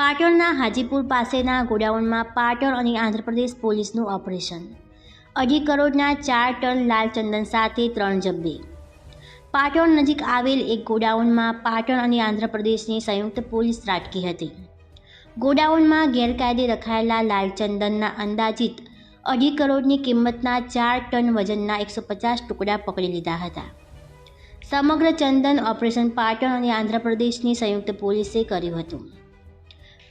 પાટણના હાજીપુર પાસેના ગોડાઉનમાં પાટણ અને આંધ્રપ્રદેશ પોલીસનું ઓપરેશન. અઢી કરોડના ચાર ટન લાલ ચંદન સાથે ત્રણ જબ્બે. પાટણ નજીક આવેલ એક ગોડાઉનમાં પાટણ અને આંધ્રપ્રદેશની સંયુક્ત પોલીસ ત્રાટકી હતી. ગોડાઉનમાં ગેરકાયદે રખાયેલા લાલ ચંદનના અંદાજિત અઢી કરોડની કિંમતના ચાર ટન વજનના એકસો પચાસ ટુકડા પકડી લીધા હતા. સમગ્ર ચંદન ઓપરેશન પાટણ અને આંધ્રપ્રદેશની સંયુક્ત પોલીસે કર્યું હતું.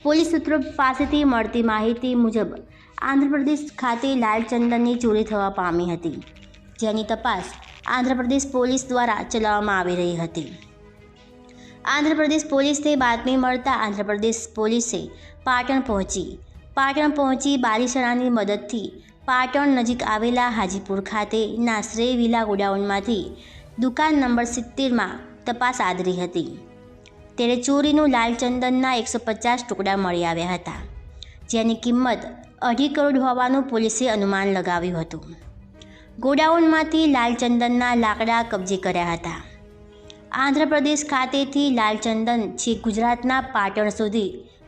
પોલીસ સૂત્રો પાસેથી મળતી માહિતી મુજબ, આંધ્રપ્રદેશ ખાતે લાલચંદનની ચોરી થવા પામી હતી, જેની તપાસ આંધ્રપ્રદેશ પોલીસ દ્વારા ચલાવવામાં આવી રહી હતી. આંધ્રપ્રદેશ પોલીસને બાતમી મળતા આંધ્રપ્રદેશ પોલીસે પાટણ પહોંચી પાટણ પહોંચી બારીસરાની મદદથી પાટણ નજીક આવેલા હાજીપુર ખાતેના શ્રેય વિલા ગોડાઉનમાંથી દુકાન નંબર સિત્તેરમાં તપાસ આદરી હતી. ત્યારે ચોરીનું લાલ ચંદનના એકસો પચાસ ટુકડા મળી આવ્યા હતા, જેની કિંમત અઢી કરોડ હોવાનું પોલીસે અનુમાન લગાવ્યું હતું. ગોડાઉનમાંથી લાલ ચંદનના લાકડા કબજે કર્યા હતા. આંધ્રપ્રદેશ ખાતેથી લાલ ચંદન ગુજરાતના પાટણ સુધી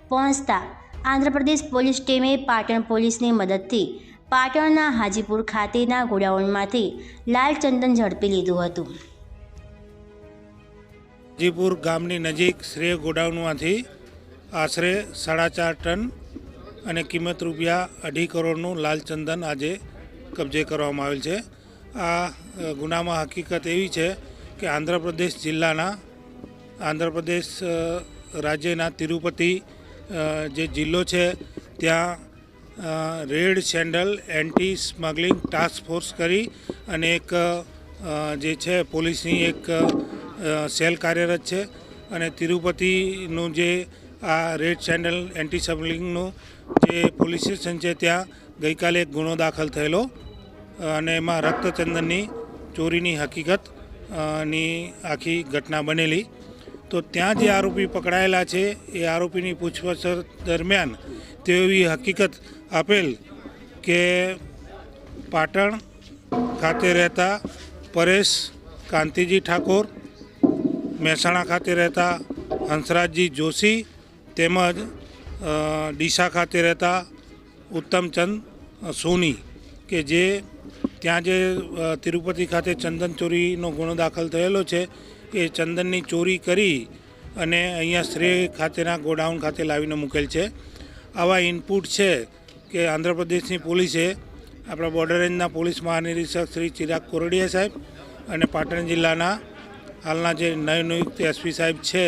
પહોંચતા આંધ્રપ્રદેશ પોલીસ ટીમે પાટણ પોલીસની મદદથી પાટણના હાજીપુર ખાતેના ગોડાઉનમાંથી લાલ ચંદન ઝડપી લીધું હતું. હાજીપુર ગામની નજીક શ્રેય ગોડાઉનમાંથી આશરે સાડા ચાર ટન અને કિંમત રૂપિયા અઢી કરોડનું લાલચંદન આજે કબજે કરવામાં આવેલ છે. આ ગુનામાં હકીકત એવી છે કે આંધ્રપ્રદેશ જિલ્લાના, આંધ્રપ્રદેશ રાજ્યના તિરુપતિ જે જિલ્લો છે, ત્યાં red sandal anti smuggling task force કરી અને એક જે છે, પોલીસની એક સેલ કાર્યરત છે અને તિરુપતિનું જે આ રેડ સેન્ડલ એન્ટી સ્મગલિંગનું જે પોલીસ સ્ટેશન છે ત્યાં ગઈકાલે એક ગુનો દાખલ થયેલો. અને એમાં રક્તચંદનની ચોરીની હકીકતની આખી ઘટના બનેલી. તો ત્યાં જે આરોપી પકડાયેલા છે, એ આરોપીની પૂછપરછ દરમિયાન તેઓ એવી હકીકત આપેલ કે પાટણ ખાતે રહેતા પરેશ કાંતિજી ઠાકોર મહેસાણા ખાતે રહેતા હંસરાજજી જોશી તેમજ ડીસા ખાતે રહેતા ઉત્તમચંદ સોની કે જે ત્યાં જે તિરુપતિ ખાતે ચંદન ચોરીનો ગુનો દાખલ થયેલો છે, એ ચંદનની ચોરી કરી અને અહીંયા શ્રેય ખાતેના ગોડાઉન ખાતે લાવીને મૂકેલ છે. આવા ઇનપુટ છે કે આંધ્રપ્રદેશની પોલીસે આપણા બોર્ડર રેન્જના પોલીસ મહાનિરીક્ષક શ્રી ચિરાગ કોરડિયા સાહેબ અને પાટણ જિલ્લાના હાલના જે નવનિયુક્ત એસપી સાહેબ છે,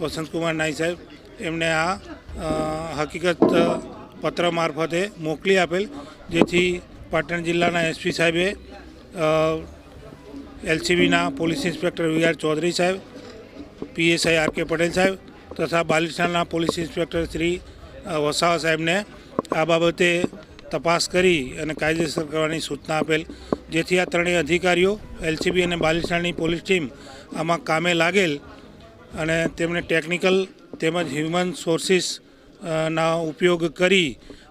વસંતકુમાર નાઈ સાહેબ, એમને આ હકીકત પત્ર મારફતે મોકલી આપેલ, જેથી પાટણ જિલ્લાના એસપી સાહેબે એલસીબીના પોલીસ ઇન્સ્પેક્ટર વી ચૌધરી સાહેબ, પીએસઆઈ આર કે પટેલ સાહેબ તથા બાલિસ્ટાના પોલીસ ઇન્સ્પેક્ટર શ્રી વસાવા સાહેબને આ બાબતે તપાસ કરી અને કાયદેસર કરવાની સૂચના આપેલ. જેથી આ ત્રણેય અધિકારીઓ, એલસીબી અને બાલિસ્ટાની પોલીસ ટીમ આમાં કામે લાગેલ અને તેમણે ટેકનિકલ તેમજ હ્યુમન સોર્સિસ ના ઉપયોગ કરી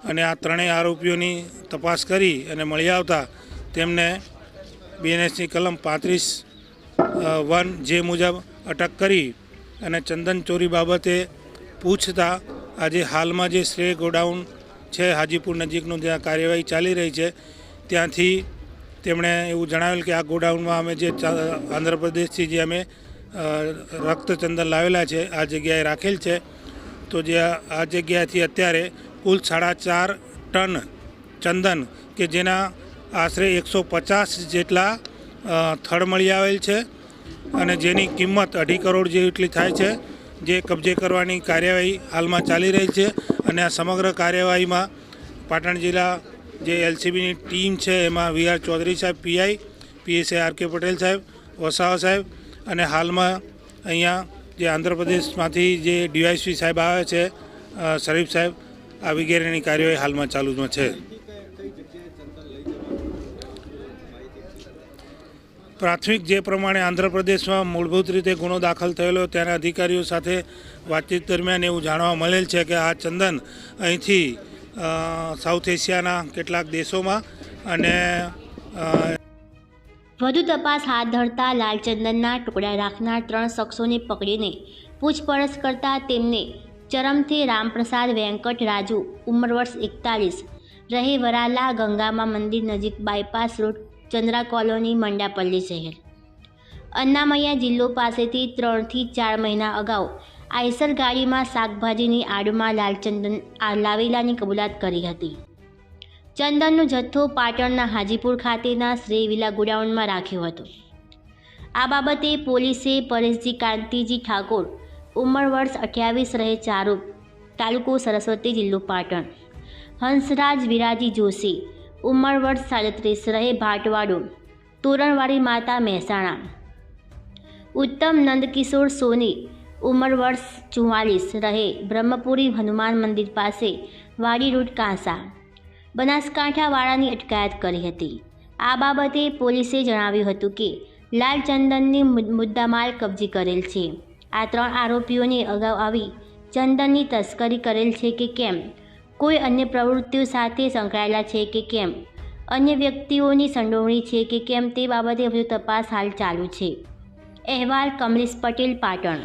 અને આ ત્રણેય આરોપીઓની તપાસ કરી અને મળી આવતા તેમને બીએનએસની કલમ પાંત્રીસ વન જે મુજબ અટક કરી અને ચંદન ચોરી બાબતે પૂછતા આજે હાલમાં જે શ્રેય ગોડાઉન છે, હાજીપુર નજીકનું જ્યાં કાર્યવાહી ચાલી રહી છે, ત્યાંથી તેમણે એવું જણાવેલ કે આ ગોડાઉનમાં અમે જે આંધ્રપ્રદેશથી જે અમે રક્તચંદન લાવેલા છે, આ જગ્યાએ રાખેલ છે. તો જે આ જગ્યાથી અત્યારે કુલ સાડા ચાર ટન ચંદન કે જેના આશરે એકસો પચાસ જેટલા થળ મળી આવેલ છે અને જેની કિંમત અઢી કરોડ જેટલી થાય છે, જે કબજે કરવાની કાર્યવાહી હાલમાં ચાલી રહી છે અને આ સમગ્ર કાર્યવાહીમાં પાટણ જિલ્લા જે એલસીબીની ટીમ છે એમાં વી આર ચૌધરી સાહેબ, PI PSI R K Patel સાહેબ, વસાવા સાહેબ અને હાલમાં અહીંયા જે આંધ્રપ્રદેશમાંથી જે ડીવાયસપી સાહેબ આવે છે શરીફ સાહેબ, આ વગેરેની કાર્યવાહી હાલમાં ચાલુમાં છે. પ્રાથમિક જે પ્રમાણે આંધ્રપ્રદેશમાં મૂળભૂત રીતે ગુનો દાખલ થયેલો ત્યાંના અધિકારીઓ સાથે વાતચીત દરમિયાન એવું જાણવા મળેલ છે કે આ ચંદન અહીંથી સાઉથ એશિયાના કેટલાક દેશોમાં અને વધુ તપાસ હાથ ધરતા લાલચંદનના ટુકડા રાખનાર ત્રણ શખ્સોને પકડીને પૂછપરછ કરતા તેમને ચરમથી રામપ્રસાદ વેંકટ રાજુ, ઉંમર વર્ષ એકતાલીસ, રહે વરાલા ગંગામા મંદિર નજીક bypass road, Chandra colony, Mandapalli શહેર. અન્નામૈયા જિલ્લો પાસેથી ત્રણથી ચાર મહિના અગાઉ આઈસર ગાડીમાં શાકભાજીની આડમાં લાલચંદન લાવેલાની કબૂલાત કરી હતી. ચંદનનો જથ્થો પાટણના હાજીપુર ખાતેના શ્રેયવિલા ગોડાઉનમાં રાખ્યો હતો. આ બાબતે પોલીસે પરેશજી કાંતિજી ઠાકોર, ઉંમર વર્ષ અઠ્યાવીસ રહે ચારૂપ તાલુકો સરસ્વતી જિલ્લો પાટણ. હંસરાજ વિરાજી જોશી, ઉંમર વર્ષ સાડત્રીસ રહે ભાટવાડો, તોરણવાડી માતા મહેસાણા. ઉત્તમ નંદકિશોર સોની ઉંમર વર્ષ ચુમ્માલીસ રહે. બ્રહ્મપુરી હનુમાન મંદિર પાસે વાડી રોડ કાંસા. બનાસકાંઠાવાળાની અટકાયત કરી હતી. આ બાબતે પોલીસે જણાવ્યું હતું કે લાલચંદનની મુદ- મુદ્દામાલ કબજે કરેલ છે. આ ત્રણ આરોપીઓને અગાઉ આવી ચંદનની તસ્કરી કરેલ છે કે કેમ? કોઈ અન્ય પ્રવૃત્તિઓ સાથે સંકળાયેલા છે કે કેમ? અન્ય વ્યક્તિઓની સંડોવણી છે કે કેમ તે બાબતે હજુ તપાસ હાલ ચાલુ છે. અહેવાલ કમલેશ પટેલ પાટણ.